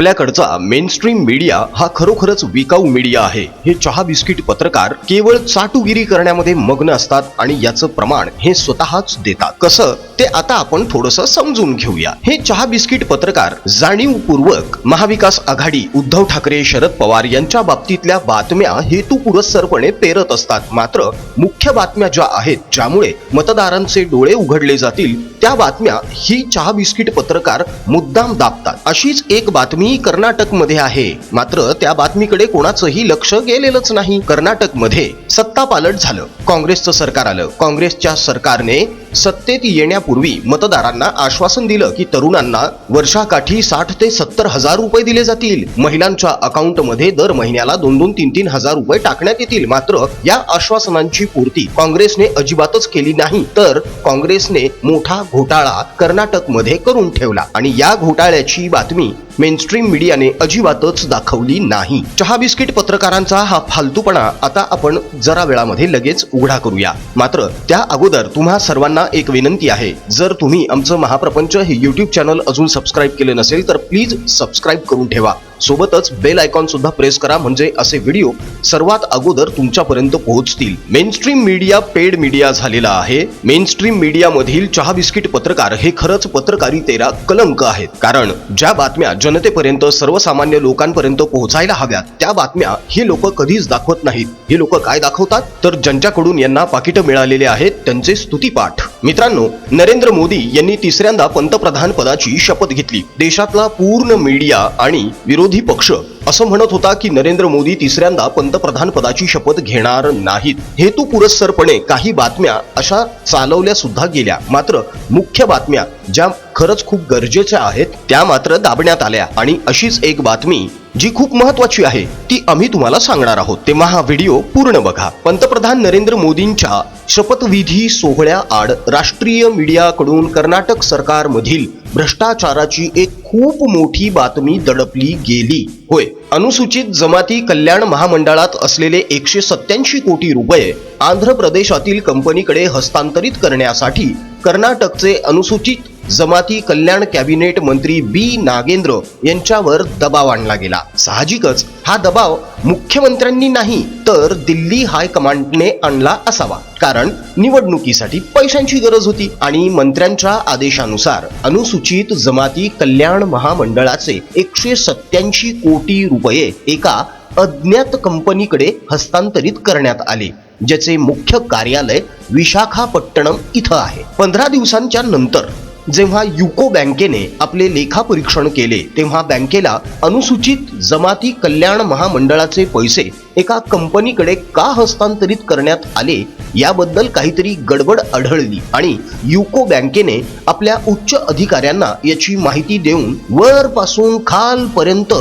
आपल्याकडचा mainstream media हा खरोखरच विकाऊ media आहे. हे चहा बिस्किट पत्रकार केवळ चाटुगिरी करण्यामध्ये मग्न असतात आणि याचं प्रमाण हे स्वतःच देतात. कसं? ते आता आपण थोडस समजून घेऊया. हे चहा बिस्किट पत्रकार जाणीवपूर्वक महाविकास आघाडी उद्धव ठाकरे शरद पवार यांच्या बाबतीतल्या बातम्या हेतुपुरस्सरपणे पेरत असतात. मात्र मुख्य बातम्या ज्या आहेत ज्यामुळे मतदारांचे डोळे उघडले जातील त्या बातम्या ही चहा बिस्किट पत्रकार मुद्दाम दाबतात. अशीच एक बातमी कर्नाटकमध्ये आहे. मात्र त्या बातमीकडे कोणाचंही लक्ष गेलेलंच नाही. कर्नाटकमध्ये सत्ता पालट झालं. काँग्रेसचं सरकार आलं. काँग्रेसच्या सरकारने सत्तेत येण्यापूर्वी मतदारांना आश्वासन दिलं की तरुणांना वर्षाकाठी साठ ते सत्तर हजार रुपये दिले जातील. महिलांच्या अकाउंटमध्ये दर महिन्याला दोन दोन तीन तीन हजार रुपये टाकण्यात येतील. मात्र या आश्वासनांची पूर्ती काँग्रेसने अजिबातच केली नाही. तर काँग्रेसने मोठा घोटाळा कर्नाटकमध्ये करून ठेवला. आणि या घोटाळ्याची बातमी मेनस्ट्रीम मीडियाने अजिबातच दाखवली नाही. चहा बिस्किट पत्रकारांचा हा फालतूपणा आता आपण जरा वेळामध्ये लगेच उघडा करूया. मात्र त्या अगोदर तुम्हा सर्वांना एक विनंती आहे. जर तुम्ही आमचं महाप्रपंच हे युट्यूब चॅनल अजून सबस्क्राईब केले नसेल तर प्लीज सबस्क्राईब करून ठेवा. सोबतच बेल आयकॉन सुद्धा प्रेस करा म्हणजे असे व्हिडिओ सर्वात अगोदर तुमच्यापर्यंत पोहोचतील. मेनस्ट्रीम मीडिया पेड मीडिया झालेला आहे. मेनस्ट्रीम मीडियामधील चहा बिस्किट पत्रकार हे खरंच पत्रकारितेला कलंक आहेत. कारण ज्या बातम्या जनतेपर्यंत सर्वसामान्य लोकांपर्यंत पोहोचायला हव्यात त्या बातम्या हे लोक कधीच दाखवत नाहीत. हे लोक काय दाखवतात? तर ज्यांच्याकडून यांना पाकिटं मिळालेले आहेत त्यांचे स्तुतीपाठ. मित्रांनो नरेंद्र मोदी यांनी तिसऱ्यांदा पंतप्रधान पदाची शपथ घेतली. देशातला पूर्ण मीडिया आणि विरोधी पक्ष असं म्हणत होता की नरेंद्र मोदी तिसऱ्यांदा पंतप्रधान पदाची शपथ घेणार नाहीत. हेतू पुरस्सरपणे काही बातम्या अशा चालवल्या सुद्धा गेल्या. मात्र मुख्य बातम्या ज्या खरंच खूप गरजेच्या आहेत त्या मात्र दाबण्यात आल्या. आणि अशीच एक बातमी जी खूप महत्वाची आहे ती आम्ही तुम्हाला सांगणार आहोत. तेव्हा हा व्हिडिओ पूर्ण बघा. पंतप्रधान नरेंद्र मोदींच्या शपथविधी सोहळ्या आड राष्ट्रीय मीडियाकडून कर्नाटक सरकारमधील भ्रष्टाचाराची एक खूप मोठी बातमी दडपली गेली. होय अनुसूचित जमाती कल्याण महामंडळात असलेले एकशे सत्याऐंशी कोटी रुपये आंध्र प्रदेशातील कंपनीकडे हस्तांतरित करण्यासाठी कर्नाटकचे अनुसूचित जमाती कल्याण कॅबिनेट मंत्री बी नागेंद्र यांच्यावर दबाव आणला गेला. साहजिकच हा दबाव मुख्यमंत्र्यांनी नाही तर दिल्ली हायकमांडने आणला असावा. कारण निवडणुकीसाठी पैशांची गरज होती आणि मंत्र्यांच्या आदेशानुसार अनुसूचित जमाती कल्याण महामंडळाचे एकशे सत्याऐंशी कोटी रुपये एका अज्ञात कंपनीकडे हस्तांतरित करण्यात आले ज्याचे मुख्य कार्यालय विशाखापट्टणम इथं आहे. पंधरा दिवसांच्या नंतर जेव्हा युको बँकेने आपले लेखापरीक्षण केले तेव्हा बँकेला अनुसूचित जमाती कल्याण महामंडळाचे पैसे एका कंपनीकडे का हस्तांतरित करण्यात आले याबद्दल काहीतरी गडबड आढळली आणि युको बँकेने आपल्या उच्च अधिकाऱ्यांना याची माहिती देऊन वरपासून खालपर्यंत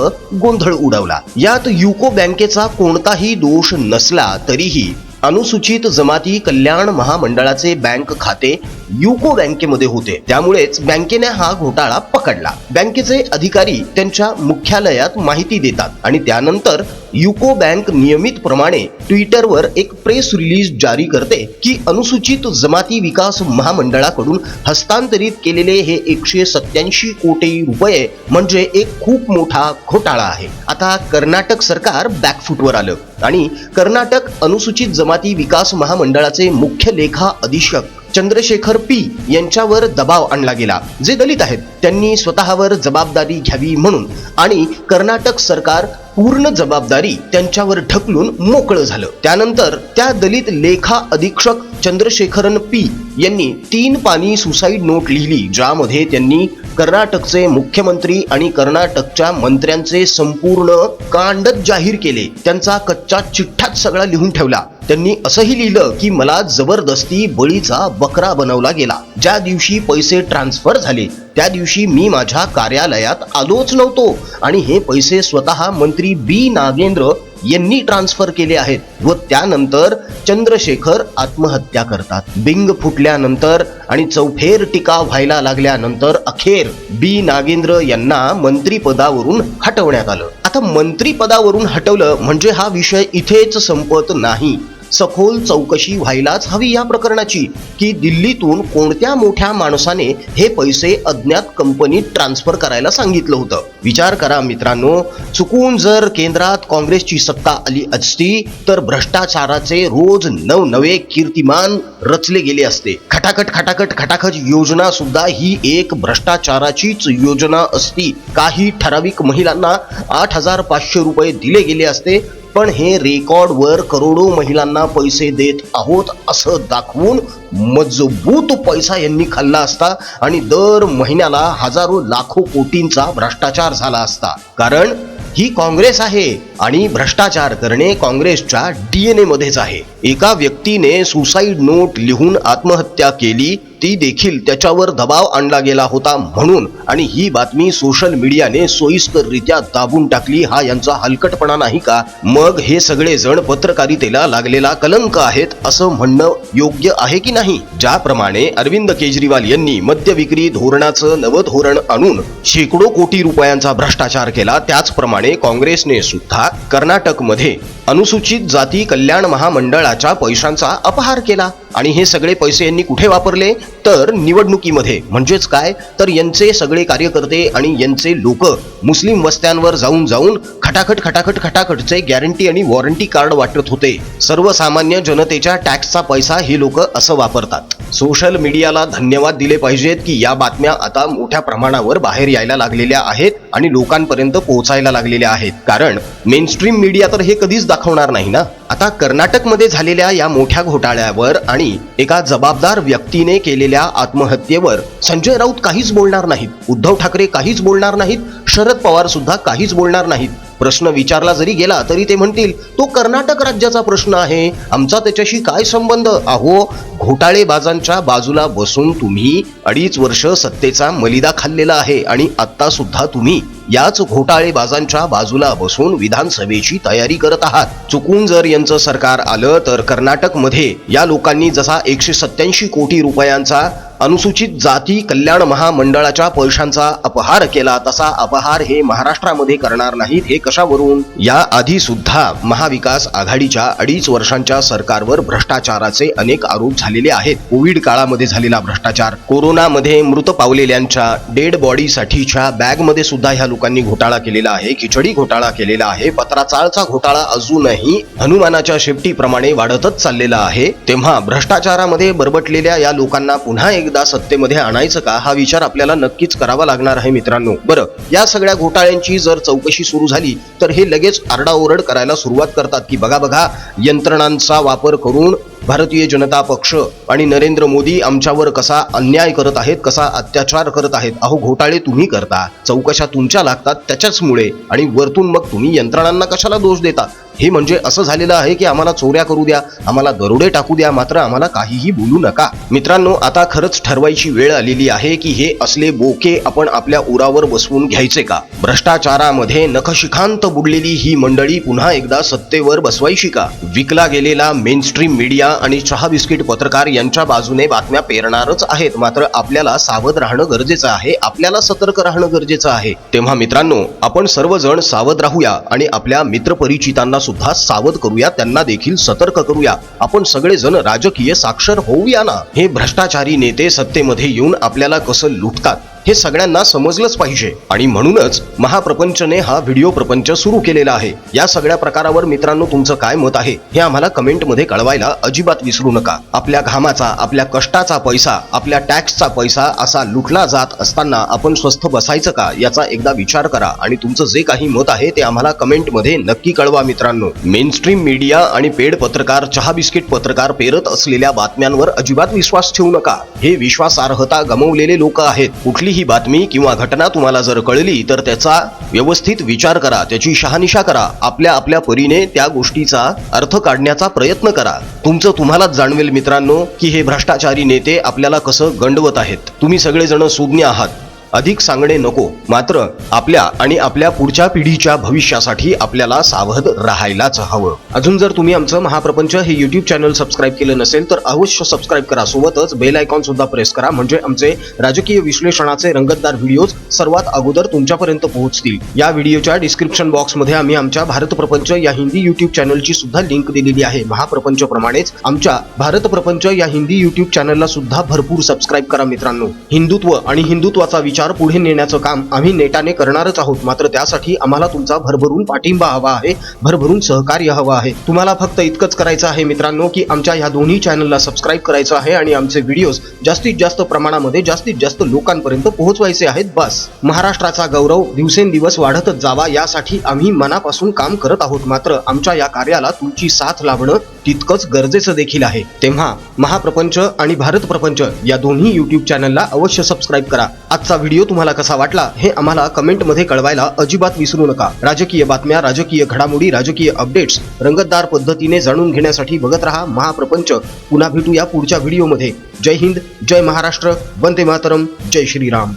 गोंधळ उडवला. यात युको बँकेचा कोणताही दोष नसला तरीही अनुसूचित जमाती कल्याण महामंडळाचे बँक खाते युको बँकेमध्ये होते. त्यामुळेच बँकेने हा घोटाळा पकडला. बँकेचे अधिकारी त्यांच्या मुख्यालयात माहिती देतात आणि त्यानंतर युको बँक नियमितप्रमाणे ट्विटरवर एक प्रेस रिलीज जारी करते की अनुसूचित जमाती विकास महामंडळाकडून हस्तांतरित केलेले हे एकशे सत्याऐंशी कोटी रुपये म्हणजे एक खूप मोठा घोटाळा आहे. आता कर्नाटक सरकार बॅकफूटवर आलं आणि कर्नाटक अनुसूचित जमाती विकास महामंडळाचे मुख्य लेखा अधीक्षक चंद्रशेखर पी यांच्यावर दबाव आणला गेला. जे दलित आहेत त्यांनी स्वतःवर जबाबदारी घ्यावी म्हणून आणि कर्नाटक सरकार पूर्ण जबाबदारी त्यांच्यावर ढकलून मोकळं झालं. त्यानंतर त्या दलित लेखा अधीक्षक चंद्रशेखरन पी यांनी तीन पानी सुसाईड नोट लिहिली ज्यामध्ये त्यांनी कर्नाटकचे मुख्यमंत्री आणि कर्नाटकच्या मंत्र्यांचे संपूर्ण कांडत जाहीर केले. त्यांचा कच्चा चिठ्ठाच सगळा लिहून ठेवला. त्यांनी असंही लिहिलं की मला जबरदस्ती बळीचा बकरा बनवला गेला. ज्या दिवशी पैसे ट्रान्सफर झाले त्या दिवशी मी माझ्या कार्यालयात आलोच नव्हतो. आणि हे पैसे स्वतः मंत्री बी नागेंद्र यांनी ट्रान्सफर केले आहेत व त्यानंतर चंद्रशेखर आत्महत्या करतात. बिंग फुटल्यानंतर आणि चौफेर टीका व्हायला लागल्यानंतर अखेर बी नागेंद्र यांना मंत्रीपदावरून हटवण्यात आलं. आता मंत्रीपदावरून हटवलं म्हणजे हा विषय इथेच संपत नाही. सखोल चौकशी व्हायलाच हवी या प्रकरणाची. की दिल्लीतून कोणत्या मोठ्या माणसाने हे पैसे अज्ञात कंपनीत ट्रान्सफर करायला सांगितलं होतं? विचार करा मित्रांनो. चुकून जर केंद्रात काँग्रेसची सत्ता आली असती तर भ्रष्टाचाराचे रोज नवनवे कीर्तिमान रचले गेले असते. खटाखट खटाखट खटाखट योजना सुद्धा ही एक भ्रष्टाचाराचीच योजना असती. काही ठराविक महिलांना आठ हजार पाचशे रुपये दिले गेले असते पण हे रेकॉर्डवर करोडो महिलांना पैसे देत आहोत असं दाखवून मजबूत पैसा यांनी खाल्ला असता आणि दर महिन्याला हजारो लाखो कोटींचा भ्रष्टाचार झाला असता. कारण ही काँग्रेस आहे आणि भ्रष्टाचार करणे काँग्रेसच्या डीएनए मध्येच आहे. एका व्यक्तीने सुसाईड नोट लिहून आत्महत्या केली ती देखील त्याच्यावर दबाव आणला गेला होता म्हणून. आणि ही बातमी सोशल मीडियाने सोयीस्कररित्या दाबून टाकली. हा यांचा हलकटपणा नाही का? मग हे सगळे जण पत्रकारितेला लागलेला कलंक आहेत असं म्हणणं योग्य आहे की नाही? ज्याप्रमाणे अरविंद केजरीवाल यांनी मद्य विक्री धोरणाचं नवं धोरण आणून शेकडो कोटी रुपयांचा भ्रष्टाचार केला. त्याचप्रमाणे काँग्रेसने सुद्धा कर्नाटकमध्ये अनुसूचित जाती कल्याण महामंडळाच्या पैशांचा अपहार केला आणि हे सगळे पैसे यांनी कुठे वापरले? तर निवडणुकीमध्ये. म्हणजेच काय? तर यांचे सगळे कार्यकर्ते आणि यांचे लोक मुस्लिम वस्त्यांवर जाऊन जाऊन खटाखट खटाखट खटाखटचे गॅरंटी आणि वॉरंटी कार्ड वाटत होते. सर्वसामान्य जनतेच्या टॅक्सचा पैसा हे लोक असं वापरतात. सोशल मीडियाला धन्यवाद दिले पाहिजेत की या बातम्या आता मोठ्या प्रमाणावर बाहेर यायला लागलेल्या आहेत आणि लोकांपर्यंत पोहोचायला लागलेल्या आहेत. कारण मेनस्ट्रीम मीडिया तर हे कधीच दाखवणार नाही ना? आता कर्नाटकमध्ये झालेल्या या मोठ्या घोटाळ्यावर आणि एका जबाबदार व्यक्तीने केलेल्या आत्महत्येवर संजय राऊत काहीच बोलणार नाहीत. उद्धव ठाकरे काहीच बोलणार नाहीत. शरद पवार सुद्धा काहीच बोलणार नाहीत. प्रश्न विचारला जरी गेला तरी ते म्हणतील तो कर्नाटक राज्याचा प्रश्न आहे. आमचा त्याच्याशी काय संबंध? अहो घोटाळेबाजांच्या बाजूला बसून तुम्ही अडीच वर्ष सत्तेचा मलिदा खाल्लेला आहे आणि आत्ता सुद्धा तुम्ही याच घोटाळेबाजांच्या बाजूला बसून विधानसभेची तयारी करत आहात. चुकून जर यांचं सरकार आलं तर कर्नाटकमध्ये या लोकांनी जसा एकशे सत्याऐंशी कोटी रुपयांचा अनुसूचित जाती कल्याण महामंडळाच्या पैशांचा अपहार केला तसा अपहार हे महाराष्ट्रामध्ये करणार नाहीत हे कशावरून? या आधी सुद्धा महाविकास आघाडीच्या अडीच वर्षांच्या सरकारवर भ्रष्टाचाराचे अनेक आरोप झालेले आहेत. कोविड काळामध्ये झालेला भ्रष्टाचार कोरोनामध्ये मृत पावलेल्यांच्या डेड बॉडीसाठीच्या बॅगमध्ये सुद्धा ह्या लोकांनी घोटाळा केलेला आहे खिचडी घोटाळा केलेला आहे पत्राचाळचा घोटाळा अजूनही हनुमानाच्या शेपटीप्रमाणे वाढतच चाललेला आहे. तेव्हा भ्रष्टाचारामध्ये बरबटलेल्या या लोकांना पुन्हा एक एकदा सत्तेमध्ये आणायचं का हा विचार आपल्याला नक्कीच करावा लागणार आहे मित्रांनो. बरं या सगळ्या घोटाळ्यांची जर चौकशी सुरू झाली तर हे लगेच आरडाओरड करायला सुरुवात करतात की बघा बघा यंत्रणांचा वापर करून भारतीय जनता पक्ष आणि नरेंद्र मोदी आमच्यावर कसा अन्याय करत आहेत कसा अत्याचार करत आहेत अहो घोटाळे तुम्ही करता. चौकशा तुमच्या लागतात त्याच्याचमुळे. आणि वरतून मग तुम्ही यंत्रणांना कशाला दोष देता? हे म्हणजे असं झालेलं आहे की आम्हाला चोऱ्या करू द्या आम्हाला दरोडे टाकू द्या मात्र आम्हाला काहीही बोलू नका. मित्रांनो आता खरंच ठरवायची वेळ आलेली आहे की हे असले बोके आपण आपल्या उरावर बसवून घ्यायचे का? भ्रष्टाचारामध्ये नखशिखांत बुडलेली ही मंडळी पुन्हा एकदा सत्तेवर बसवायची का? विकला गेलेला मेनस्ट्रीम मीडिया आणि चहा बिस्किट पत्रकार यांच्या बाजूने बातम्या पेरणारच आहेत. मात्र आपल्याला सावध राहणं गरजेचं आहे. आपल्याला सतर्क राहणं गरजेचं आहे. तेव्हा मित्रांनो आपण सर्वजण सावध राहूया आणि आपल्या मित्रपरिचितांना सुद्धा सावध करूया. त्यांना देखील सतर्क करूया. आपण सगळेजण राजकीय साक्षर होऊया ना? हे भ्रष्टाचारी नेते सत्तेमध्ये येऊन आपल्याला कसं लुटतात? हे सगळ्यांना समजलंच पाहिजे. आणि म्हणूनच महाप्रपंचने हा व्हिडिओ प्रपंच सुरू केलेला आहे. या सगळ्या प्रकारावर मित्रांनो तुमचं काय मत आहे हे आम्हाला कमेंटमध्ये कळवायला अजिबात विसरू नका. आपल्या घामाचा आपल्या कष्टाचा पैसा आपल्या टॅक्सचा पैसा असा लुटला जात असताना आपण स्वस्थ बसायचं का याचा एकदा विचार करा. आणि तुमचं जे काही मत आहे ते आम्हाला कमेंटमध्ये नक्की कळवा मित्रांनो. मेनस्ट्रीम मीडिया आणि पेड पत्रकार चहा बिस्किट पत्रकार पेरत असलेल्या बातम्यांवर अजिबात विश्वास ठेवू नका. हे विश्वासार्हता गमवलेले लोक आहेत. कुठलीही बातमी किंवा घटना तुम्हाला जर कळली तर त्याचा व्यवस्थित विचार करा. त्याची शहानिशा करा. आपल्या आपल्या परीने त्या गोष्टीचा अर्थ काढण्याचा प्रयत्न करा. तुमचं तुम्हालाच जाणवेल मित्रांनो की हे भ्रष्टाचारी नेते आपल्याला कसं गंडवत आहेत. तुम्ही सगळेजण सुज्ञ आहात. अधिक सांगणे नको मात्र आपल्या आणि आपल्या पुढच्या पिढीच्या भविष्यासाठी आपल्याला सावध राहायलाच हवं. अजून जर तुम्ही आमचं महाप्रपंच हे युट्यूब चॅनल सबस्क्राईब केलं नसेल तर अवश्य सबस्क्राईब करा. सोबतच बेल आयकॉन सुद्धा प्रेस करा म्हणजे आमचे राजकीय विश्लेषणाचे रंगतदार व्हिडिओज सर्वात अगोदर तुमच्यापर्यंत पोहोचतील. या व्हिडिओच्या डिस्क्रिप्शन बॉक्समध्ये आम्ही आमच्या भारत प्रपंच या हिंदी युट्यूब चॅनलची सुद्धा लिंक दिलेली आहे. महाप्रपंच प्रमाणेच आमच्या भारत प्रपंच या हिंदी युट्यूब चॅनलला सुद्धा भरपूर सबस्क्राईब करा मित्रांनो. हिंदुत्व आणि हिंदुत्वाचा विचार विचार पुढे नेण्याचं काम आम्ही नेटाने करणारच आहोत. मात्र त्यासाठी आम्हाला तुमचा भरभरून पाठिंबा हवा आहे भरभरून सहकार्य हवं आहे. तुम्हाला फक्त इतकंच करायचं आहे मित्रांनो की आमच्या ह्या दोन्ही चॅनलला सबस्क्राईब करायचं आहे आणि आमचे व्हिडिओज जास्तीत जास्त प्रमाणामध्ये जास्तीत जास्त लोकांपर्यंत पोहोचवायचे आहेत. बस. महाराष्ट्राचा गौरव दिवसेंदिवस वाढतच जावा यासाठी आम्ही मनापासून काम करत आहोत. मात्र आमच्या या कार्याला तुमची साथ लाभणं तितकंच गरजेचं देखील आहे. तेव्हा महाप्रपंच आणि भारत प्रपंच या दोन्ही युट्यूब चॅनलला अवश्य सबस्क्राईब करा. आजचा व्हिडिओ तुम्हाला कसा वाटला हे आम्हाला कमेंटमध्ये कळवायला अजिबात विसरू नका. राजकीय बातम्या राजकीय घडामोडी राजकीय अपडेट्स रंगतदार पद्धतीने जाणून घेण्यासाठी बघत रहा महाप्रपंच. पुन्हा भेटूया पुढच्या व्हिडिओमध्ये जय हिंद जय महाराष्ट्र वंदे मातरम जय श्रीराम.